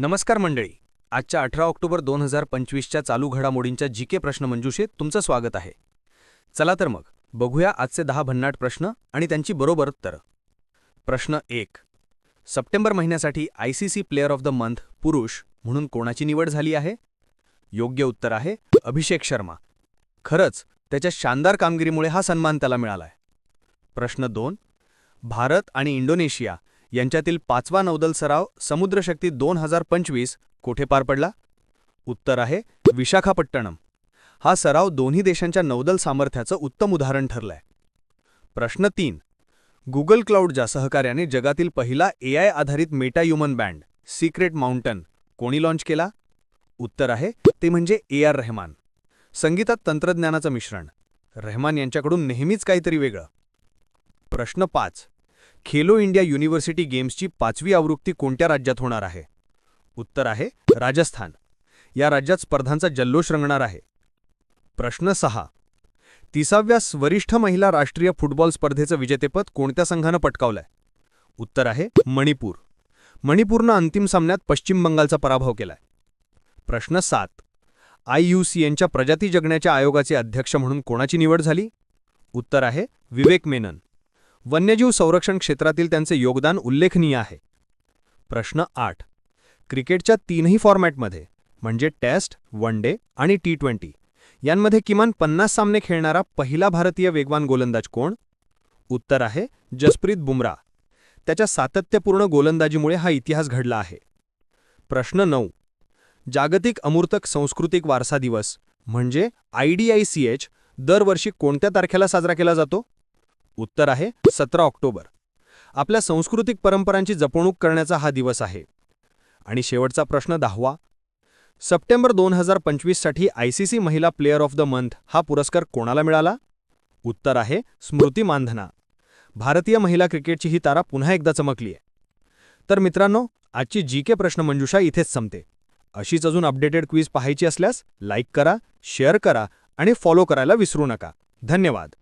नमस्कार मंडळी. आजच्या अठरा ऑक्टोबर दोन हजार पंचवीसच्या चालू घडामोडींच्या जी के प्रश्नमंजुषेत तुमचं स्वागत आहे. चला तर मग बघूया आजचे दहा भन्नाट प्रश्न आणि त्यांची बरोबर उत्तरं. प्रश्न एक. सप्टेंबर महिन्यासाठी I C C player of the month पुरुष म्हणून कोणाची निवड झाली आहे? योग्य उत्तर आहे अभिषेक शर्मा. खरंच त्याच्या शानदार कामगिरीमुळे हा सन्मान त्याला मिळालाय. प्रश्न दोन. भारत आणि इंडोनेशिया यांच्यातील पाचवा नौदल सराव समुद्रशक्ती दोन हजार पंचवीस कोठे पार पडला? उत्तर आहे विशाखापट्टणम. हा सराव दोन्ही देशांच्या नौदल सामर्थ्याचं उत्तम उदाहरण ठरलंय. प्रश्न तीन. गुगल क्लाउडच्या सहकार्याने जगातील पहिला एआय आधारित meta human band secret mountain कोणी लॉन्च केला? उत्तर आहे ते म्हणजे ए आर रहमान. संगीतात तंत्रज्ञानाचं मिश्रण. रहमान यांच्याकडून नेहमीच काहीतरी वेगळं. प्रश्न पाच. खेलो इंडिया युनिव्हर्सिटी गेम्सची पाचवी आवृत्ती कोणत्या राज्यात होणार आहे? उत्तर आहे राजस्थान. या राज्यात स्पर्धांचा जल्लोष रंगणार आहे. प्रश्न सहा. तिसाव्या वरिष्ठ महिला राष्ट्रीय फुटबॉल स्पर्धेचं विजेतेपद कोणत्या संघानं पटकावलंय? उत्तर आहे मणिपूर. मणिपूरनं अंतिम सामन्यात पश्चिम बंगालचा पराभव केलाय. प्रश्न सात. आय यू सी एनच्या प्रजाती जगण्याच्या आयोगाचे अध्यक्ष म्हणून कोणाची निवड झाली? उत्तर आहे विवेक मेनन. वन्यजीव संरक्षण क्षेत्रातील त्यांचे योगदान उल्लेखनीय आहे. प्रश्न आठ. क्रिकेटच्या तीनही फॉर्मॅटमध्ये म्हणजे टेस्ट वन डे आणि टी ट्वेंटी यांमध्ये किमान पन्नास सामने खेळणारा पहिला भारतीय वेगवान गोलंदाज कोण? उत्तर आहे जसप्रीत बुमरा त्याच्या सातत्यपूर्ण गोलंदाजीमुळे हा इतिहास घडला आहे. प्रश्न नऊ. जागतिक अमूर्तक सांस्कृतिक वारसा दिवस म्हणजे I D I C H दरवर्षी कोणत्या तारखेला साजरा केला जातो? उत्तर आहे सतरा ऑक्टोबर. आपल्या सांस्कृतिक परंपरांची जपणूक करण्याचा हा दिवस आहे. आणि शेवटचा प्रश्न दहावा. सप्टेंबर दोन हजार पंचवीससाठी आयसीसी महिला प्लेअर ऑफ द मंथ हा पुरस्कार कोणाला मिळाला? उत्तर आहे स्मृती मानधना. भारतीय महिला क्रिकेटची ही तारा पुन्हा एकदा चमकली आहे तर मित्रांनो आजची जी के प्रश्नमंजुषा इथेच संपते. अशीच अजून अपडेटेड क्वीज पाहायची असल्यास लाईक करा शेअर करा आणि फॉलो करायला विसरू नका. धन्यवाद.